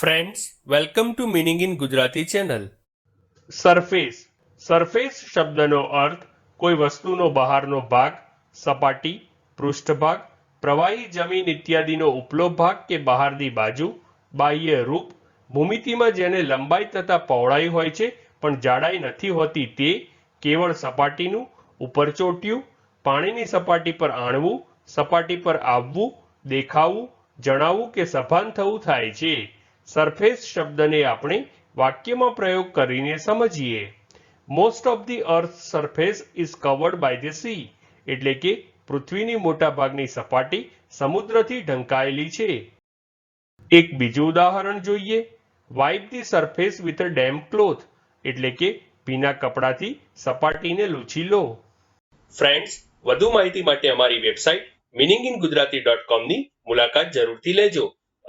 Friends welcome to meaning in Gujarati channel surface surface શબ્દનો અર્થ કોઈ વસ્તુનો બહારનો ભાગ, સપાટી, પૃષ્ઠભાગ, પ્રવાહી જમીન ઇત્યાદિનો ઉપલો ભાગ કે બહારની બાજુ, બાહ્ય રૂપ, ભૂમિતિમાં જેને લંબાઈ તથા પહોળાઈ હોય છે, પણ જાડાઈ નથી હોતી તે કેવળ સપાટીનું ઉપર ચોટ્યું પાણીની સપાટી પર આણવું, સપાટી પર આવવું, દેખાવું જણાવવું કે સભાન થવું થાય છે. સરફેસ શબ્દને આપણે વાક્યમાં પ્રયોગ કરીને સમજીએ. Most of the earth surface is covered by the sea એટલે કે પૃથ્વીની મોટા ભાગની સપાટી સમુદ્રથી ઢંકાયેલી છે. એક બીજું ઉદાહરણ જોઈએ. Wipe the surface with a damp cloth એટલે કે ભીના કપડાથી સપાટીને લૂછી લો. ફ્રેન્ડ્સ વધુ માહિતી માટે અમારી website meaning in Gujarati dot કોમની મુલાકાત જરૂરથી લેજો.